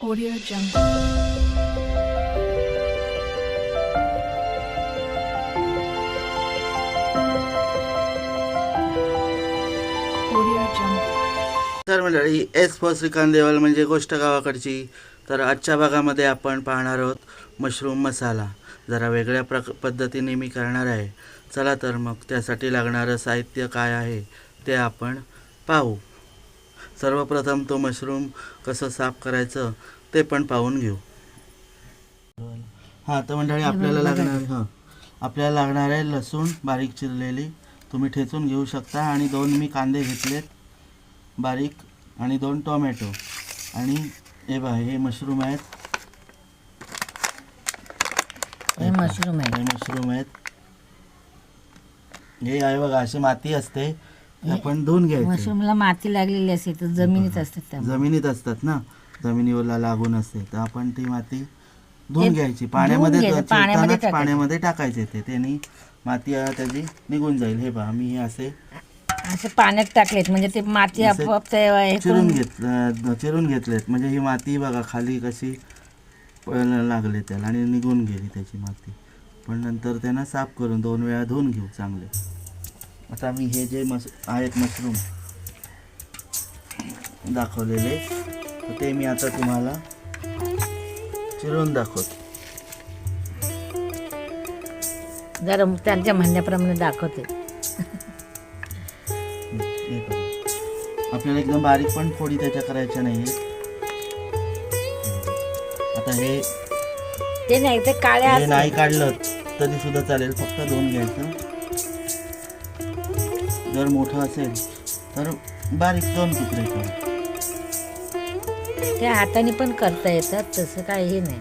Audio Jungle. Audio Jungle. तर मंडळी S for Shrikant देवाल म्हणजे गोष्ट गावाकडची तर आजच्या भागामध्ये आपण पाहणार आहोत मशरूम मसाला जरा वेगळ्या प्रक पद्धतीने मी करणार आहे चला तर मग त्यासाठी लागणारं साहित्य काय आहे ते आपण पाहू सर्वप्रथम तो मशरूम कसं साफ करायचं ते पण पाहून घेऊ. हां तर मंडळी आपल्याला लागणार हां आपल्याला लागणार आहे लसूण बारीक चिरलेली. तुम्ही ठेचून घेऊ शकता आणि दोन मी कांदे घेतलेत बारीक आणि दोन टोमॅटो. आणि हे बघा हे मशरूम आहेत. हे मशरूम आहे हे मशरूम आहेत. हे आहे बघा अशी माती असते. आपण धुवून घ्यायचे. मशरूमला माती लागलेली असते तर जमिनीत असतात त्या जमिनीत असतात ना. जमिनीवर लागून असते. तर आपण ती माती धुवून घ्यायची. पाण्यामध्ये घ्यायचं, चिरतानाच पाण्यामध्ये टाकायचं. पाण्यामध्ये टाकायचे ते. त्याने माती अं, त्याची निघून जाईल. हे पहा मी हे असे असे पाण्यात टाकलेत म्हणजे ते माती असे आपोआप ते हे चिरून करून घेत चिरून घेतलेत. म्हणजे ही माती बघा खाली कशी लागले त्याला आणि निघून गेली त्याची माती. पण नंतर त्यांना साफ करून दोन वेळा धुवून घेऊ चांगले. आता मी हे जे मस आहेत मशरूम दाखवलेले ते मी आता तुम्हाला चिरून दाखवतो जरा त्यांच्या म्हणण्याप्रमाणे दाखवते. आपल्याला एकदम बारीक पण फोडी त्याच्या करायच्या नाही आता हे ते नाही ते काळ्या असतात. नाही काढलं तरी सुद्धा चालेल फक्त धुवून घ्यायचं जर मोठं असेल तर बारीक दोन तुकडे कर. ते हाताने पण करता येतात तसं काही हे नाही.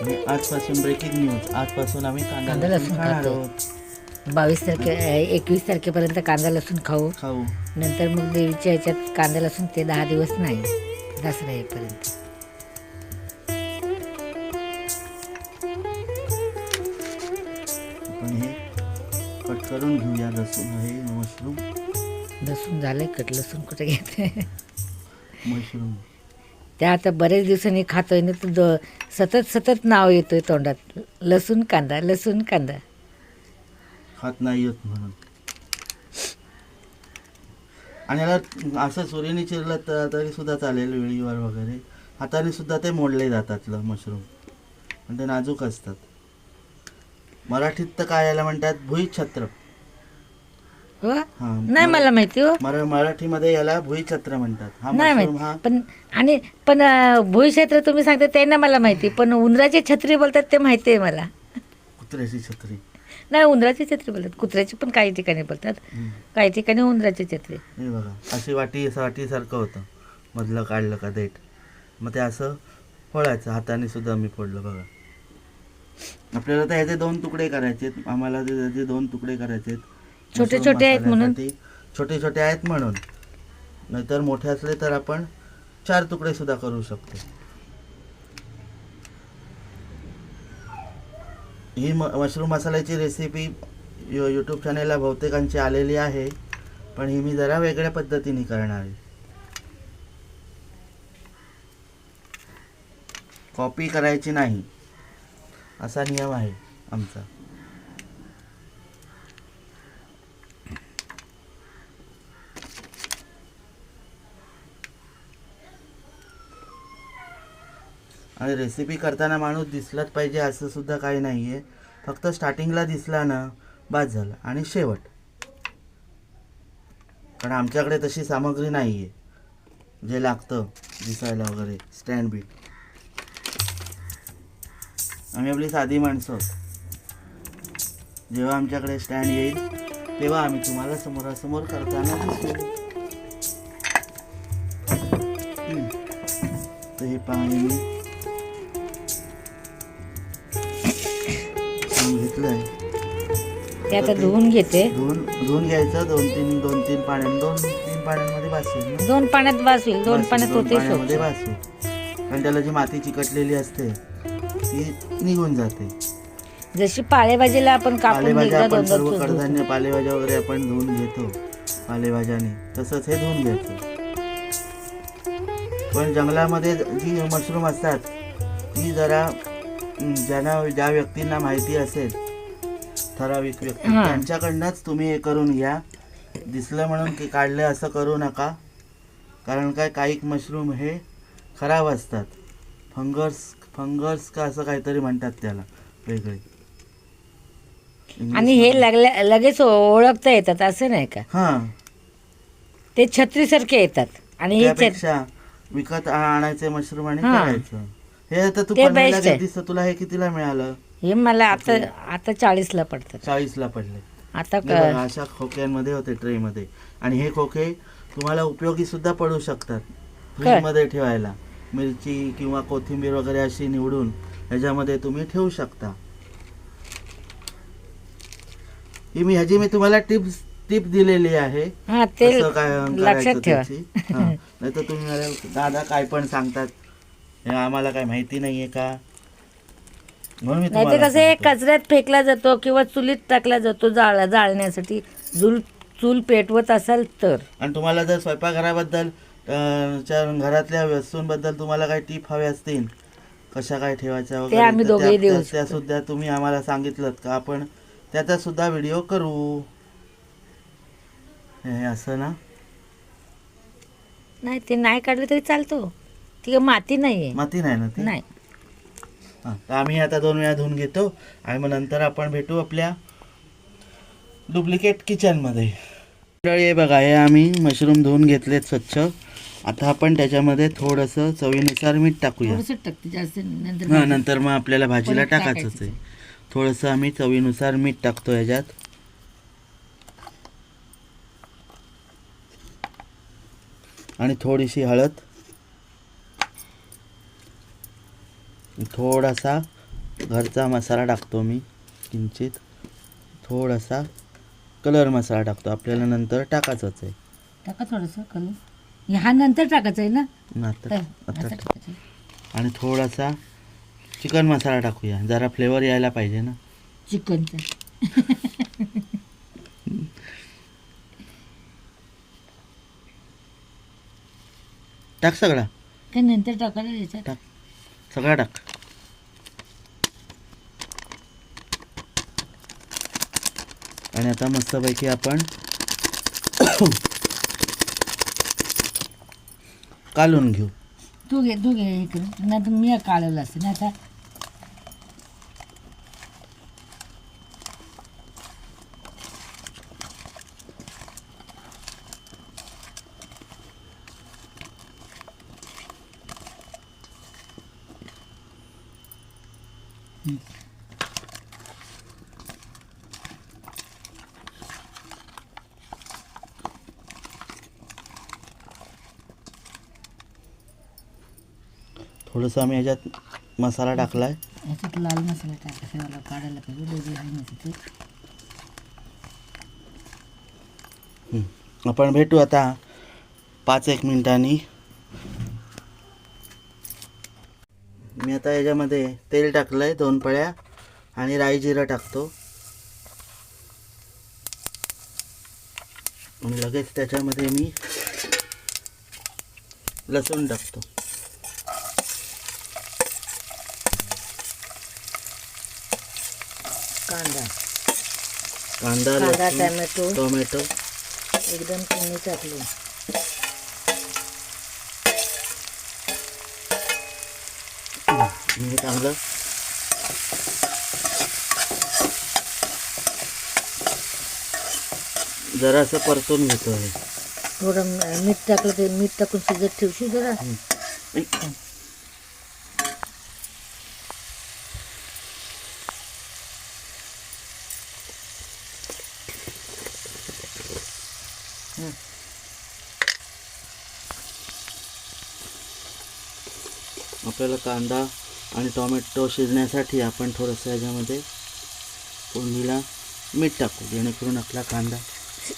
आणि आजपासून ब्रेकिंग न्यूज आजपासून आम्ही कांदा कांदा लसूण लसूण खाणार. आहोत. बावीस तारखे एकवीस तारखेपर्यंत कांदा लसूण खाऊ. खाऊ. नंतर मग देवीच्या ह्याच्यात कांदा लसूण ते दहा दिवस नाही दसरा येईपर्यंत. करून घेऊया लसूण. हे मशरूम. लसूण झालंय कट. लसूण कुठे घेते? मशरूम. त्या आता बरेच दिवसांनी खातोय ना तर द- सतत सतत नाव येतोय तोंडात. लसूण कांदा लसूण कांदा. खात नाही येत म्हणून. आणि याला असं सुरीने चिरलं तर तरी सुद्धा चालेल वेळीवर वगैरे. हाताने सुद्धा ते मोडले जातात ल- मशरूम. पण ते नाजूक असतात. मराठीत तर काय याला म्हणतात? भुईछत्र. हो हा नाही मला माहिती हो. मरा मराठीमध्ये याला भुईछत्र म्हणतात. हा नाही मशरूम हा. माहिती पण आणि पण अं, भुईक्षेत्र तुम्ही सांगता ते मला माहिती. पण उंदराची छत्री बोलतात ते माहिती आहे मला. कुत्र्याची छत्री. नाही उंदराची छत्री बोलतात. कुत्र्याची पण काही ठिकाणी बोलतात. हम्म. काही ठिकाणी उंदराची छत्री. हे बघा अशी वाटी असं वाटीसारखं होतं. मधलं काढलं का देठ. मग ते असं फोडायचं. हाताने सुद्धा मी फोडलं बघा. आपल्याला तर ह्याचे दोन तुकडे करायचे आम्हाला ते त्याचे दोन तुकडे करायचे छोटे छोटे आहेत म्हणून? छोटे छोटे आहेत म्हणून. नाहीतर मोठे असले तर आपण चार तुकडे सुद्धा करू शकतो. ही म मशरूम मसाल्याची रेसिपी यू यूट्यूब चॅनेलला बहुतेकांची आलेली आहे. पण ही मी जरा वेगळ्या पद्धतीने करणार आहे. कॉपी करायची नाही. असा नियम आहे आमचा. आणि रेसिपी करताना माणूस दिसलाच पाहिजे असं सुद्धा काही नाही आहे फक्त स्टार्टिंगला दिसला ना बाद झालं. आणि शेवट. कारण आमच्याकडे तशी सामग्री नाही आहे जे लागतं दिसायला वगैरे स्टँड बीट आम्ही आपली साधी माणसं. जेव्हा आमच्याकडे स्टँड येईल तेव्हा आम्ही तुम्हाला समोरासमोर करताना दिसू तर हे पाणी घेतलंय ते आता धुवून घेते. धुवून धुवून घ्यायचं दोन तीन दोन तीन पाण्यां दोन तीन पाण्यांमध्ये भासेल ना. दोन पाण्यात होईल दोन भासेल, पाण्यात होते पाण्यामध्ये भासेल. कारण त्याला जी माती चिकटलेली असते ती निघून जाते. जशी पालेभाजीला आपण कापून पालेभाज्या एकदा आपण दोनदा सर्व. कडधान्य पालेभाज्या वगैरे आपण धुवून घेतो पालेभाज्याने. तसंच हे धुवून घ्यायचं. पण जंगलामध्ये जी मशरूम असतात ती जरा ज्यांना ज्या व्यक्तींना माहिती असेल ठराविक व्यक्ती हां. त्यांच्याकडनंच तुम्ही हे करून घ्या. दिसलं म्हणून की काढलं असं करू नका. कारण काय काही मशरूम हे खराब असतात. फंगस फंगस का असं काहीतरी म्हणतात त्याला वेगळे. आणि हे लागल्या लगेच ओळखता येतात असं नाही का? हां. ते छत्रीसारखे येतात. आणि हे छत- त्यापेक्षा विकत आणायचे मशरूम आणि हां. करायचं. हे आता तू ते पनवेलला best आहे. घेतलीस तुला हे कितीला मिळालं? हे मला आता आता चाळीसला पडतात. चाळीसला पडले. आता हे बघा, अशा खोक्यांमध्ये होते ट्रे मध्ये आणि हे खोके तुम्हाला उपयोगी सुद्धा पडू शकतात फ्रीजमध्ये ठेवायला. मिरची किंवा कोथिंबीर वगैरे अशी निवडून ह्याच्यामध्ये तुम्ही ठेवू शकता. ही मी ह्याची मी तुम्हाला टिप्स टिप दिलेली आहे. हा ते कसं काय लक्षात ठेवा. त्याची. हा. नाही तर तुम्ही मला दादा काय पण सांगतात हे आम्हाला काय माहिती नाहीये का? म्हणून मी नाही तर तुम्हाला कसं सांगतो. कचऱ्यात फेकला जातो किंवा चुलीत टाकला जातो जाळ जाळण्यासाठी. चूल चूल पेटवत असाल तर. आणि तुम्हाला जर स्वयंपाकघराबद्दल अं, च्या घरातल्या वस्तूंबद्दल तुम्हाला काही टीप हवे असतील कशा काय ठेवायच्या वगैरे आम्ही तर दोघेही त्या- देऊ त्या- त्या सुद्धा तुम्ही आम्हाला सांगितलं का? आपण त्याचा सुद्धा व्हिडिओ करू. हे असं ना? नाही ते नाही काढलं तरी चालतो. ती माती नाहीये. माती नाही ना ती? नाही. हा, तर आम्ही आता दोन वेळा धुवून घेतो आणि मग नंतर आपण भेटू आपल्या डुप्लिकेट किचनमध्ये मंडळी हे बघा हे आम्ही मशरूम धुवून घेतलेत स्वच्छ. आता आपण त्याच्यामध्ये थोडंसं चवीनुसार मीठ टाकूया. थोडंसं टाकते जास्त नंतर हा नंतर मग आपल्याला भाजीला टाकायचंच टाकायचं. आहे. थोडंसं आम्ही चवीनुसार मीठ टाकतो ह्याच्यात आणि थोडीशी हळद. थोडासा घरचा मसाला टाकतो मी किंचित थोडासा कलर मसाला टाकतो. आपल्याला नंतर टाकायचंच आहे. टाका थोडंसं कलर. हा नंतर टाकायचं आहे ना? ना आता आता टाक. टाकायचं. आणि थोडासा चिकन मसाला टाकूया. जरा फ्लेवर यायला पाहिजे ना. चिकनचं. टाक सगळा. काय नंतर टाकायला याच्यात टाक. सगळा टाक. आणि आता मस्तपैकी आपण कालून घेऊ. तू घे तू घे हे नाही तर मी कालवलं असतं. नाही आता थोडंसं आम्ही ह्याच्यात मसाला टाकलाय. याच्यात लाल मसाला टाकायचा मला काढायला पाहिजे वेगळी आहे ना तिथे. हं. आपण भेटू आता पाच एक मिनिटांनी. मी आता याच्यामध्ये तेल टाकलंय दोन पळ्या आणि राई जिरं टाकतो. आणि लगेच त्याच्यामध्ये मी लसूण टाकतो कांदा कांदा कांदा टोमॅटो. टोमॅटो. एकदम कमी टाकले. हे चांगलं जरासं परतून घेतो हे. थोडं मीठ टाकलं ते मीठ टाकून शिजत ठेवशी जरा? आपल्याला कांदा आणि टोमॅटो शिजण्यासाठी आपण थोडंसं याच्यामध्ये फोडणीला मीठ टाकू जेणेकरून आपला कांदा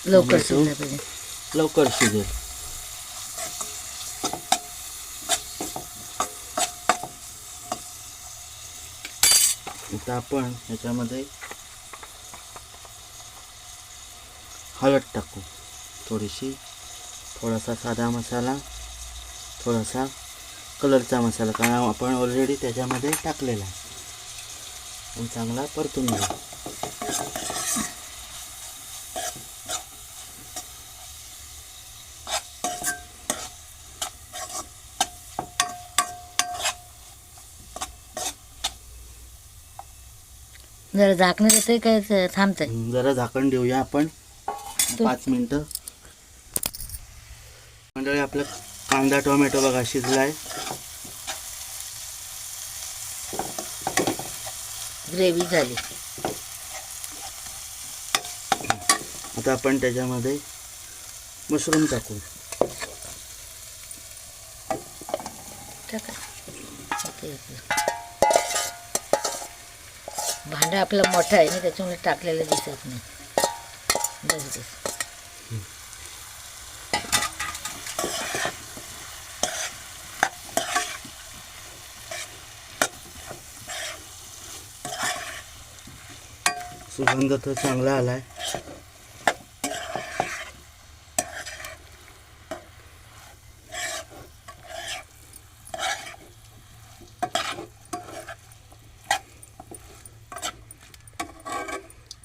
लवकर. शिजला लवकर शिजेल. आता आपण ह्याच्यामध्ये हळद टाकू. थोडीशी थोडासा साधा मसाला थोडासा कलरचा मसाला कारण आपण ऑलरेडी त्याच्यामध्ये टाकलेला आहे. आणि चांगला परतून घेऊ. जरा झाकणं देतंय काय थांबतंय. जरा झाकण देऊया आपण. पाच मिनटं. मंडळी आपला कांदा टोमॅटो बघा शिजलाय. ग्रेव्ही झाली. आता आपण त्याच्यामध्ये मशरूम टाकू. भांडं आपलं मोठं आहे ना त्याच्यामुळे टाकलेलं दिसत नाही. बस सुगंध तर चांगला आलाय.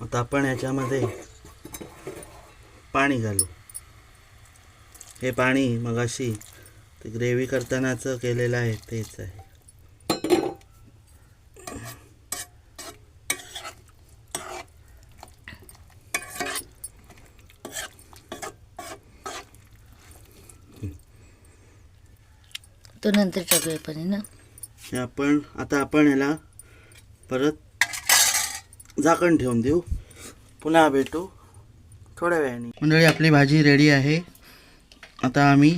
आता आपण याच्यामध्ये पाणी घालू. हे पाणी मगाशी ते ग्रेव्ही करतानाचं केलेलं आहे तेच आहे. तो नंतर टाकूया पण ना. हे आपण आता आपण ह्याला परत झाकण ठेवून देऊ. पुन्हा भेटू थोड्या वेळाने. मंडळी आपली भाजी रेडी आहे. आता आम्ही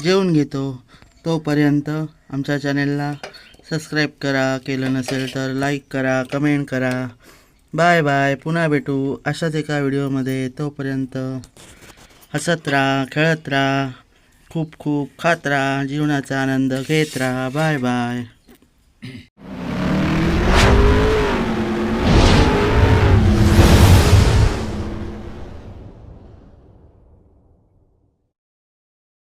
जेवून घेतो. तोपर्यंत आमच्या चॅनेलला सबस्क्राईब करा. केलं नसेल तर लाईक करा कमेंट करा. बाय बाय पुन्हा भेटू अशाच एका व्हिडिओमध्ये तोपर्यंत हसत राहा खेळत राहा. खूप खूप खात राहा जीवनाचा आनंद घेत राहा बाय बाय.